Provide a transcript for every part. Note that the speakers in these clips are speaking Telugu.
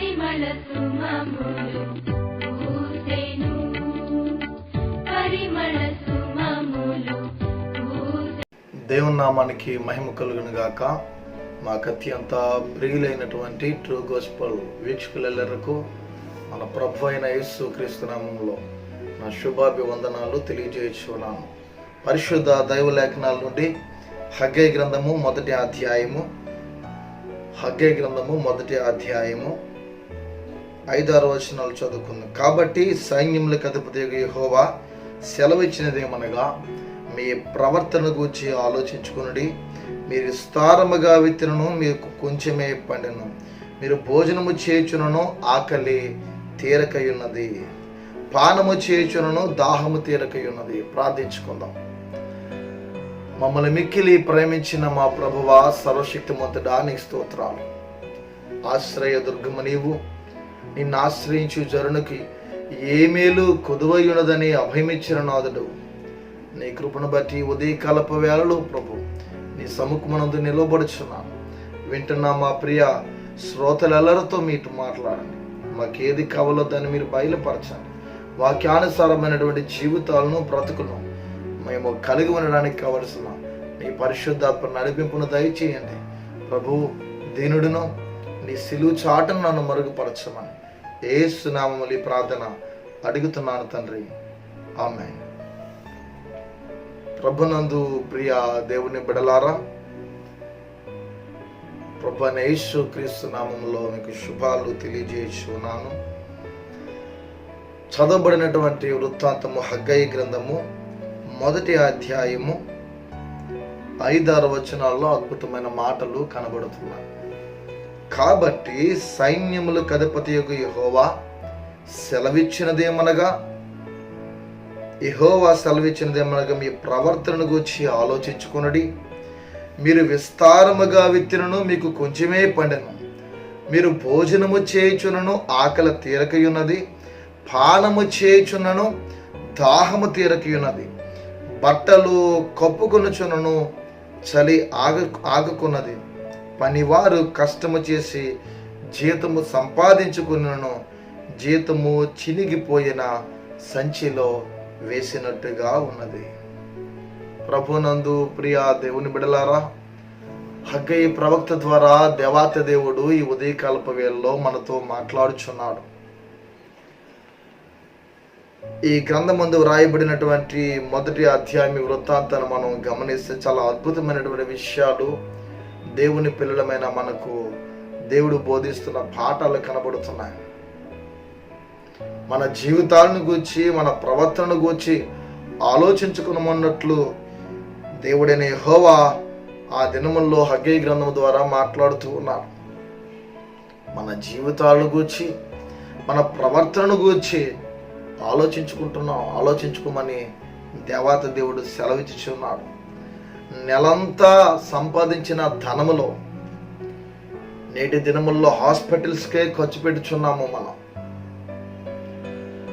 పరిమళ సుమములు పూసెను. పరిమళ సుమములు దేవుని నామానికి మహిమ కలుగును గాక. మాకు అత్యంత ప్రియులైనటువంటి ట్రూ గోస్పల్ వీక్షకులెల్లరకు మన ప్రభు అయిన యేసు క్రీస్తునామంలో నా శుభాభివందనాలు తెలియజేస్తున్నాను. పరిశుద్ధ దైవలేఖనాల నుండి హగ్గై గ్రంథము మొదటి అధ్యాయము హగ్గై గ్రంథము మొదటి అధ్యాయము ఐదారు వచనాలు చదువుకుందాం. కాబట్టి సైన్యములకు అధిపతి యహోవా సెలవిచ్చినదేమనగా మీ ప్రవర్తన గురించి ఆలోచించుకుని మీరు విస్తారముగా విత్తనను మీకు కొంచెమే పండెను. మీరు భోజనము చేయుచునను ఆకలి తీరకయున్నది. పానము చేయుచునను దాహము తీరకై ఉన్నది ప్రార్థించుకుందాం. మమ్మల్ని మిక్కిలి ప్రేమించిన మా ప్రభువ సర్వశక్తిమంతుడా నీకు స్తోత్రాలు. ఆశ్రయ దుర్గము నీవు. నిన్ను ఆశ్రయించు జరునికి ఏ మేలు కొదువయున్నదని అభయమిచ్చిన నాదుడు. నీ కృపను బట్టి ఉదయకాలపు వేళలో ప్రభు నీ సముఖమునందు నిలబడుచున్నాను వింటున్న మా ప్రియ శ్రోతలెల్లరితో మీతో మాట్లాడండి. మాకేది కావాలో దాన్ని మీరు బయలుపరచండి. వాక్యానుసారమైనటువంటి జీవితాలను బ్రతుకును మేము కలిగి ఉండడానికి కావలసిన నీ పరిశుద్ధాత్మ నడిపింపును దయచేయండి. ప్రభు దీనుడును నీ సిలువు చాటును నన్ను మరుగుపరచమని. ఏసునామములి ప్రార్థన అడుగుతున్నాను తండ్రి. ఆమె ప్రభునందు ప్రియ దేవుని బిడలారా ప్రభు యేసు క్రీస్తు నామంలో మీకు శుభాలు తెలియజేస్తున్నాను. చదవబడినటువంటి వృత్తాంతము హగ్గయి గ్రంథము మొదటి అధ్యాయము ఐదారు వచనాల్లో అద్భుతమైన మాటలు కనబడుతున్నాయి. కాబట్టి సైన్యములు కథపతి యొక్క యహోవా సెలవిచ్చినదేమనగా? యహోవా సెలవిచ్చినదేమనగా మీ ప్రవర్తనను గురించి ఆలోచించుకునడి. మీరు విస్తారముగా విత్తినను మీకు కొంచెమే పండెను. మీరు భోజనము చేయుచునను ఆకలి తీరకయున్నది. పానము చేయుచున్నను దాహము తీరకయున్నది. బట్టలు కప్పుకొనుచునను చలి ఆగ ఆగుకున్నది. పనివారు కష్టము చేసి జీతము సంపాదించుకున్నను జీతము చినిగిపోయిన సంచిలో వేసినట్టుగా ఉన్నది. ప్రభునందు ప్రియ దేవుని బిడలారా హగ్గయి ప్రవక్త ద్వారా దేవాత దేవుడు ఈ ఉదయకాలప వేళలో మనతో మాట్లాడుచున్నాడు. ఈ గ్రంథమందు వ్రాయబడినటువంటి మొదటి అధ్యాయం వృత్తాంతాన్ని మనం గమనిస్తే చాలా అద్భుతమైనటువంటి విషయాలు దేవుని పిల్లలమైన మనకు దేవుడు బోధిస్తున్న పాఠాలు కనబడుతున్నాయి. మన జీవితాలను గూర్చి మన ప్రవర్తనను గూర్చి ఆలోచించుకున్నట్లు దేవుడైన హోవా ఆ దినముల్లో హగ్గై గ్రంథం ద్వారా మాట్లాడుతూ ఉన్నారు మన జీవితాలను గూర్చి మన ప్రవర్తనను గూర్చి ఆలోచించుకుంటున్నాం ఆలోచించుకోమని దేవాత దేవుడు సెలవిచ్చుచున్నాడు నెలంతా సంపాదించిన ధనములో నేటి దినముల్లో హాస్పిటల్స్కే ఖర్చు పెట్టుచున్నాము మనం.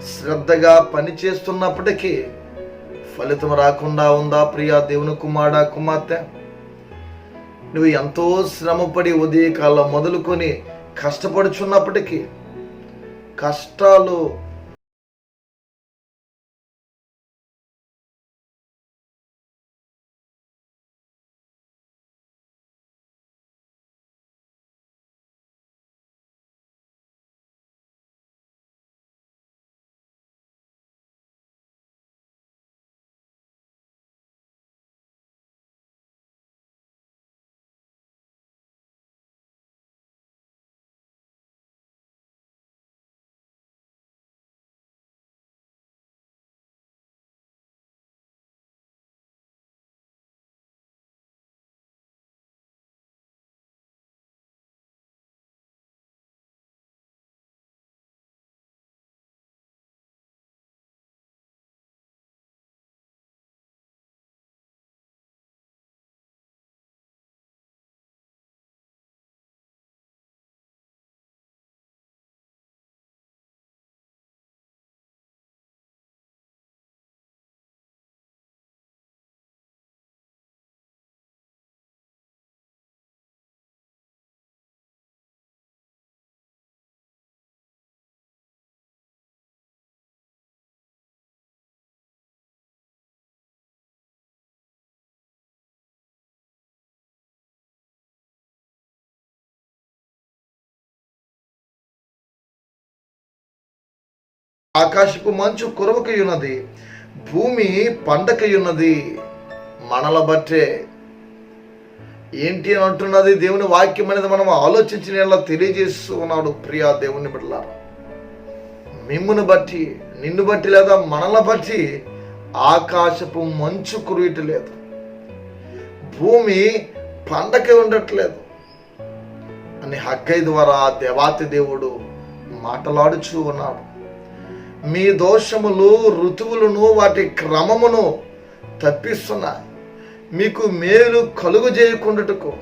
శ్రద్ధగా పని చేస్తున్నప్పటికీ ఫలితం రాకుండా ఉందా ప్రియా దేవుని కుమారుడా కుమార్తె? నువ్వు ఎంతో శ్రమపడి ఉదయకాలం మొదలుకొని కష్టపడుచున్నప్పటికీ కష్టాలు ఆకాశపు మంచు కురవకయున్నది భూమి పండకయున్నది మనల బట్టే. ఏంటి అని అంటున్నది దేవుని వాక్యం అనేది మనం ఆలోచించిన తెలియజేస్తూ ఉన్నాడు ప్రియా దేవుని బిడ్డలారా. మిమ్మును బట్టి నిన్ను బట్టి లేదా మనల బట్టి ఆకాశపు మంచు కురుయట లేదు భూమి పండకే ఉండట్లేదు. అని హగ్గై ద్వారా దేవాతి దేవుడు మాట్లాడుచూ ఉన్నాడు. మీ దోషములు ఋతువులను వాటి క్రమమును తప్పిస్తున్నాయి మీకు మేలు కలుగు చేయకుండాటకు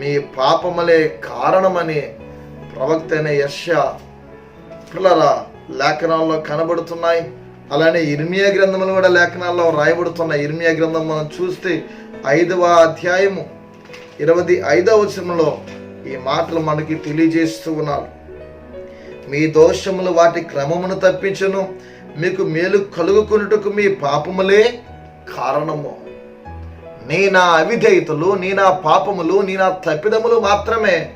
మీ పాపములే కారణమని ప్రవక్త అయిన యశ పిల్లరా లేఖనాల్లో కనబడుతున్నాయి. అలానే ఇర్మియా గ్రంథములు కూడా లేఖనాల్లో రాయబడుతున్నాయి. ఇర్మియా గ్రంథం మనం చూస్తే ఐదవ అధ్యాయము ఇరవై ఐదవ వచనంలో ఈ మాటలు మనకి తెలియజేస్తూ ఉన్నారు. మీ దోషములు వాటి క్రమమును తప్పించును. మీకు మేలు కలుగుకున్నట్టుకు మీ పాపములే కారణము. నీ నా అవిధేయతలు నీ నా పాపములు నీ నా తప్పిదములు మాత్రమే.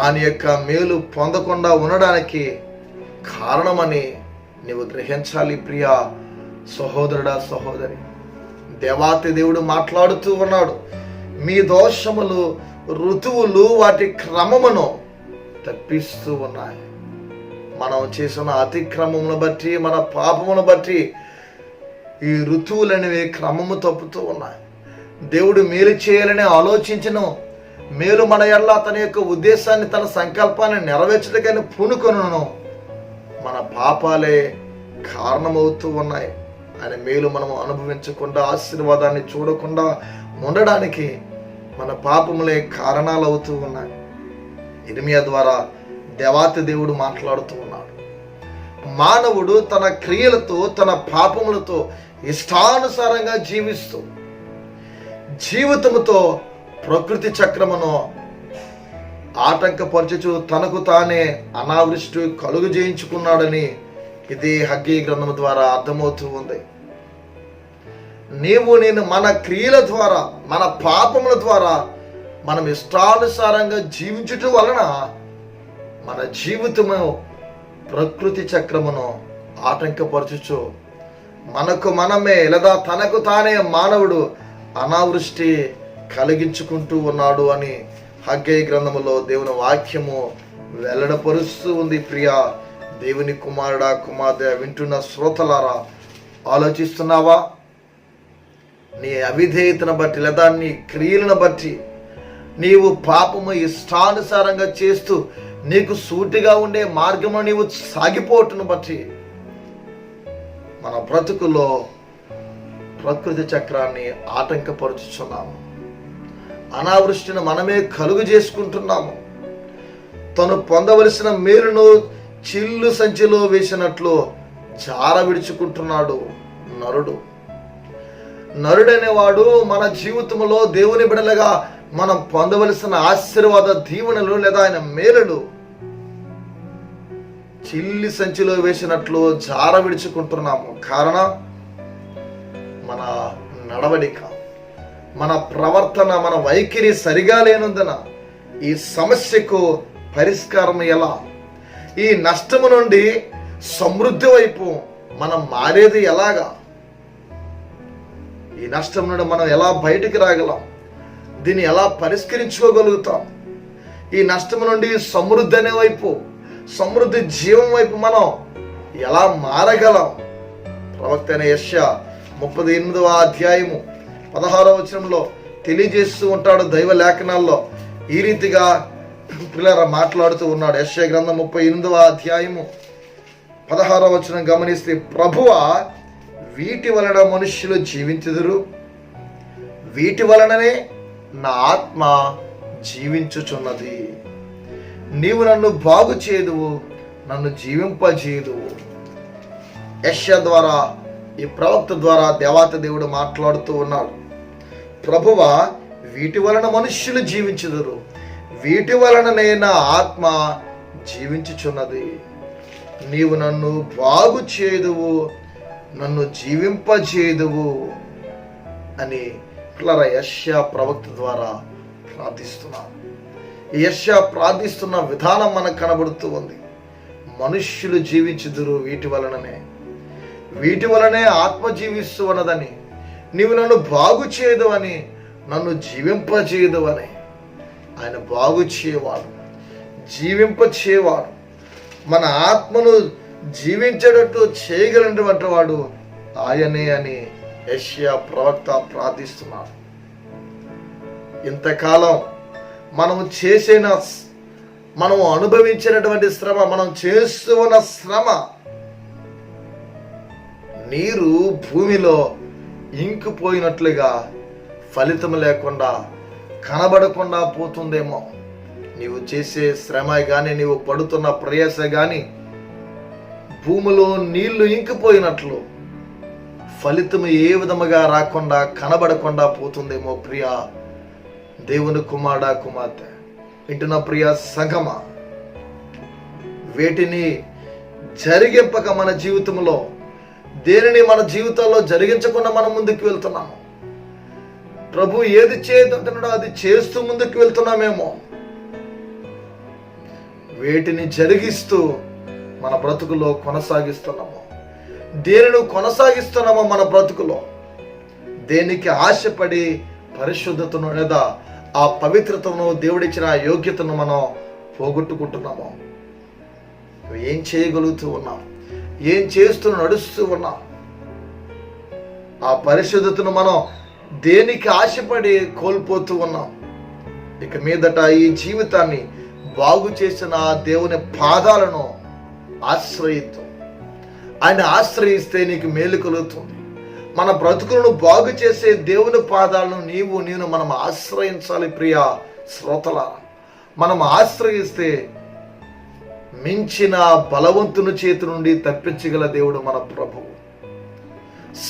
ఆయన యొక్క మేలు పొందకుండా ఉండడానికి కారణమని నీవు గ్రహించాలి ప్రియా సహోదరుడా సహోదరి. దేవాతి దేవుడు మాట్లాడుతూ ఉన్నాడు. మీ దోషములు ఋతువులు వాటి క్రమమును తప్పిస్తూ ఉన్నాయి. మనం చేసిన అతిక్రమమును బట్టి మన పాపమును బట్టి ఈ ఋతువులనేవి క్రమము తప్పుతూ ఉన్నాయి. దేవుడు మేలు చేయాలని ఆలోచించను. మేలు మన ఎడల తన యొక్క ఉద్దేశాన్ని తన సంకల్పాన్ని నెరవేర్చడాన్ని పూనుకొనును. మన పాపాలే కారణమవుతూ ఉన్నాయి. ఆయన మేలు మనం అనుభవించకుండా ఆశీర్వాదాన్ని చూడకుండా ఉండడానికి మన పాపములే కారణాలు అవుతూ ఉన్నాయి. ఇర్మియా ద్వారా దేవాతి దేవుడు మాట్లాడుతూ ఉన్నాడు. మానవుడు తన క్రియలతో తన పాపములతో ఇష్టానుసారంగా జీవిస్తూ జీవితముతో ప్రకృతి చక్రమును ఆటంకపరచుచు తనకు తానే అనావృష్టి కలుగు చేయించుకున్నాడని ఇది హగ్గీ గ్రంథం ద్వారా అర్థమవుతూ ఉంది. నీవు నేను మన క్రియల ద్వారా మన పాపముల ద్వారా మనం ఇష్టానుసారంగా జీవించుట వలన మన జీవితము ప్రకృతి చక్రమును ఆటంకపరచుచు మనకు మనమే లేదా తనకు తానే మానవుడు అనావృష్టి కలిగించుకుంటూ ఉన్నాడు అని హగ్గయ్య గ్రంథములో దేవుని వాక్యము వెల్లడపరుస్తూ ఉంది. ప్రియ దేవుని కుమారుడా కుమార్తె వింటున్న శ్రోతలారా ఆలోచిస్తున్నావా? నీ అవిధేయతను బట్టి లేదా నీ క్రియలను బట్టి నీవు పాపము ఇష్టానుసారంగా చేస్తూ నీకు సూటిగా ఉండే మార్గంలో నీవు సాగిపోవటను బట్టి మన బ్రతుకులో ప్రకృతి చక్రాన్ని ఆటంకపరుచుచున్నాము. అనావృష్టిని మనమే కలుగు చేసుకుంటున్నాము. తను పొందవలసిన మేలును చిల్లు సంచిలో వేసినట్లు జార విడుచుకుంటున్నాడు నరుడు. నరుడనేవాడు మన జీవితంలో దేవుని బిడలుగా మనం పొందవలసిన ఆశీర్వాద దీవెనలు లేదా ఆయన మేలులు. చిల్లి సంచిలో వేసినట్లు జార విడుచుకుంటున్నాము. కారణం మన నడవడిక మన ప్రవర్తన మన వైఖరి సరిగా లేనందున ఈ సమస్యకు పరిష్కారం ఎలా? ఈ నష్టము నుండి సమృద్ధి వైపు మనం మారేది ఎలాగా? ఈ నష్టం నుండి మనం ఎలా బయటికి రాగలం? దీన్ని ఎలా పరిష్కరించుకోగలుగుతాం? ఈ నష్టం నుండి సమృద్ధి అనే వైపు సమృద్ధి జీవం వైపు మనం ఎలా మారగలం? ప్రవక్త అయిన యశ ముప్పది ఎనిమిదవ అధ్యాయము పదహారవ వచనంలో తెలియజేస్తూ ఉంటాడు దైవ లేఖనాల్లో. ఈ రీతిగా పిల్లల మాట్లాడుతూ ఉన్నాడు. యశ గ్రంథం ముప్పై ఎనిమిదవ అధ్యాయము పదహారవ వచనం గమనిస్తే ప్రభువ వీటి వలన మనుష్యులు జీవించుదురు. వీటి వలననే నా ఆత్మ జీవించుచున్నది. నీవు నన్ను బాగు చేదువు నన్ను జీవింపజేయుదువు యశ ద్వారా ఈ ప్రవక్త ద్వారా దేవాత దేవుడు మాట్లాడుతూ ఉన్నాడు. ప్రభువ వీటి వలన మనుష్యులు జీవించుదురు. వీటి వలననే నా ఆత్మ జీవించుచున్నది. నీవు నన్ను బాగు చేదువు నన్ను జీవింపజేదువు అని పిల్లల యశ్యా ప్రవక్త ద్వారా ప్రార్థిస్తున్నాను. యశ్యా ప్రార్థిస్తున్న విధానం మనకు కనబడుతూ ఉంది. మనుష్యులు జీవించుదురు వీటి వలననే. వీటి వలనే ఆత్మ జీవిస్తూ ఉన్నదని నీవు నన్ను బాగు చేయదు అని నన్ను జీవింపజేయదు అని. ఆయన బాగు చేయవాడు జీవింపచేవాడు మన ఆత్మను జీవించేటట్టు చేయగలిగినటువంటి వాడు ఆయనే అని యష్యా ప్రవక్త ప్రార్థిస్తున్నాడు. ఇంతకాలం మనం చేసిన మనం అనుభవించినటువంటి శ్రమ మనం చేస్తున్న శ్రమ నీరు భూమిలో ఇంకిపోయినట్లుగా ఫలితం లేకుండా కనబడకుండా పోతుందేమో. నీవు చేసే శ్రమ కానీ నీవు పడుతున్న ప్రయాస కానీ భూమిలో నీళ్ళు ఇంకిపోయినట్లు. ఫలితం ఏ విధముగా రాకుండా కనబడకుండా పోతుందేమో ప్రియా. దేవుని కుమారుడా కుమార్తె వింటున్న ప్రియ సంగమ. వీటిని జరిగింపక మన జీవితంలో దేనిని మన జీవితాల్లో జరిగించకుండా మనం ముందుకు వెళ్తున్నాము? ప్రభు ఏది చేయదంటున్నాడో అది చేస్తూ ముందుకు వెళ్తున్నామేమో. వేటిని జరిగిస్తూ మన బ్రతుకులో కొనసాగిస్తున్నాము. దేనిని కొనసాగిస్తున్నామో మన బ్రతుకులో? దేనికి ఆశపడి పరిశుద్ధతను లేదా ఆ పవిత్రతను దేవుడిచ్చిన యోగ్యతను మనం పోగొట్టుకుంటున్నాము? ఏం చేయగలుగుతూ ఉన్నాం ఏం చేస్తూ నడుస్తూ ఉన్నాం ఆ పరిశుద్ధతను మనం దేనికి ఆశపడి కోల్పోతూ ఉన్నాం ఇక మీదట ఈ జీవితాన్ని బాగు చేసిన దేవుని పాదాలను ఆశ్రయిత్వం ఆయన ఆశ్రయిస్తే నీకు మేలు కలుగుతుంది. మన బ్రతుకులను బాగు చేసే దేవుని పాదాలను నీవు నేను మనం ఆశ్రయించాలి ప్రియ శ్రోతల. మనం ఆశ్రయిస్తే మించిన బలవంతుని చేతి నుండి తప్పించగల దేవుడు మన ప్రభువు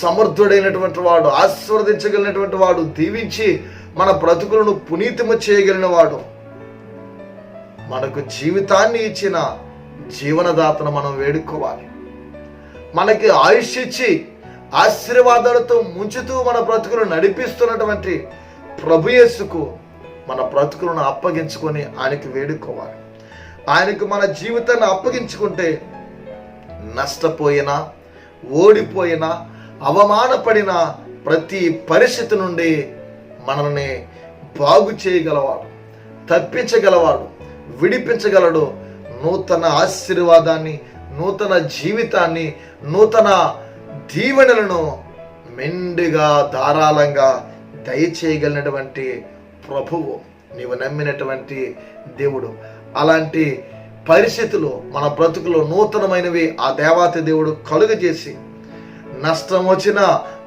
సమర్థుడైనటువంటి వాడు ఆస్వాదించగలిగినటువంటి వాడు దీవించి మన బ్రతుకులను పునీతము చేయగలిగిన వాడు. మనకు జీవితాన్ని ఇచ్చిన జీవనదాతను మనం వేడుకోవాలి. మనకి ఆయుష్ ఇచ్చి ఆశీర్వాదాలతో ముంచుతూ మన బ్రతుకులు నడిపిస్తున్నటువంటి ప్రభుయేసుకు మన బ్రతుకులను అప్పగించుకొని ఆయనకి వేడుకోవాలి. ఆయనకు మన జీవితాన్ని అప్పగించుకుంటే నష్టపోయినా ఓడిపోయినా అవమానపడిన ప్రతి పరిస్థితి నుండి మనల్ని బాగు చేయగలవాడు తప్పించగలవాడు విడిపించగలడు నూతన ఆశీర్వాదాన్ని నూతన జీవితాన్ని నూతన దీవెనలను మెండుగా ధారాళంగా దయచేయగలిగినటువంటి ప్రభువు నీవు నమ్మినటువంటి దేవుడు. అలాంటి పరిస్థితులు మన బ్రతుకులో నూతనమైనవి ఆ దేవాతి దేవుడు కలుగజేసి నష్టం వచ్చిన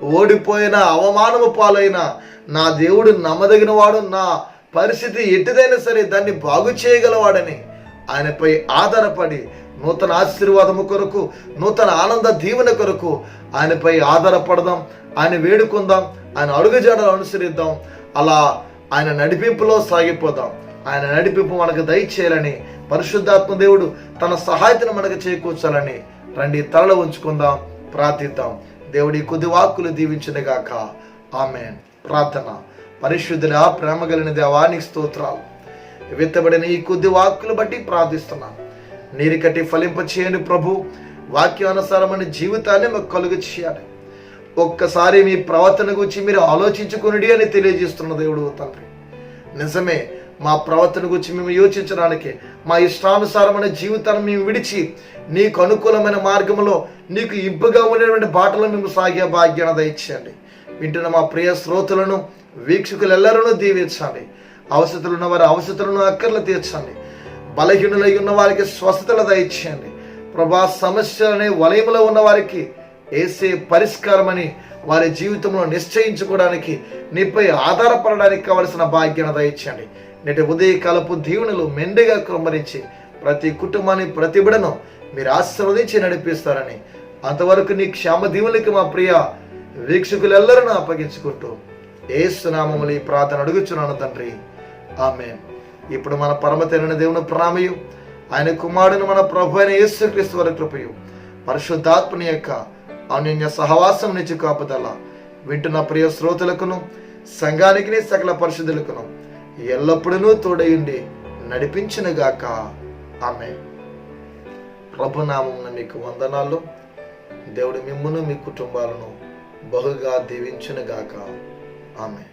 ఓడిపోయిన అవమానము పాలైన నా దేవుడు నమ్మదగిన వాడు నా పరిస్థితి ఎట్టిదైనా సరే దాన్ని బాగు చేయగలవాడని ఆయనపై ఆధారపడి నూతన ఆశీర్వాదము కొరకు నూతన ఆనంద దీవెన కొరకు ఆయనపై ఆధారపడదాం ఆయన వేడుకుందాం ఆయన అడుగుజాడలు అనుసరిద్దాం అలా ఆయన నడిపింపులో సాగిపోదాం. ఆయన నడిపింపు మనకు దయచేయాలని పరిశుద్ధాత్మ దేవుడు తన సహాయతను మనకు చేకూర్చాలని రండి తలలో ఉంచుకుందాం ప్రార్థిద్దాం. దేవుడి కొద్ది వాక్కులు దీవించినగాక. ఆమె ప్రార్థన. పరిశుద్ధుల ప్రేమ కలిగిన దేవానికి స్తోత్రాలు. విత్తబడిన ఈ కొద్ది వాక్కులు బట్టి ప్రార్థిస్తున్నాను నీరికటి ఫలింప చేయని ప్రభు. వాక్యానుసారమైన జీవితాన్ని మాకు కలుగు చేయాలి. ఒక్కసారి మీ ప్రవర్తన గురించి మీరు ఆలోచించుకుని అని తెలియజేస్తున్న దేవుడు తండ్రి. నిజమే మా ప్రవర్తన గురించి మేము యోచించడానికి మా ఇష్టానుసారమైన జీవితాన్ని మేము విడిచి నీకు అనుకూలమైన మార్గంలో నీకు ఇంపుగా ఉండేటువంటి బాటలో మేము సాగే భాగ్యాన్ని దయచేయండి. వింటున్న మా ప్రియ శ్రోతలను వీక్షకులెల్లరూ దీవించండి. అవసరతలు ఉన్న వారి అవసరతలను అక్కర్లు తీర్చండి. బలహీనులై ఉన్న వారికి స్వస్థతలు దయచేయండి. ప్రభా సమస్యలనే వలయములో ఉన్న వారికి ఏసే పరిష్కారమని వారి జీవితంలో నిశ్చయించుకోవడానికి నీపై ఆధారపడడానికి కావలసిన భాగ్యాన్ని దయచేయండి. నేటి ఉదయకాలపు దీవెనలు మెండుగా కుమ్మరించి ప్రతి కుటుంబాన్ని ప్రతి బిడను మీరు ఆశీర్వదించి నడిపిస్తారని అంతవరకు నీ క్షేమ దీవులకి మా ప్రియ వీక్షకులెల్లరూ అప్పగించుకుంటూ ఏసునామములు ఈ ప్రార్థన అడుగుచున్నాను తండ్రి. ఆమె ఇప్పుడు మన పరమ తెలియని దేవుని ప్రణామయు ఆయన కుమారుని మన ప్రభు అయిన యేసుక్రీస్తు వారి కృపయు పరిశుద్ధాత్మని యొక్క అన్యోన్య సహవాసం నుంచి కాపుదల వింటున్న ప్రియ శ్రోతలకును సంఘానికి సకల పరిశుద్ధులకును ఎల్లప్పుడూ తోడయుండి నడిపించునుగాక. ఆమె ప్రభునామం మీకు వందనాలు. దేవుడు మిమ్మును మీ కుటుంబాలను బహుగా దీవించును గాక ఆమె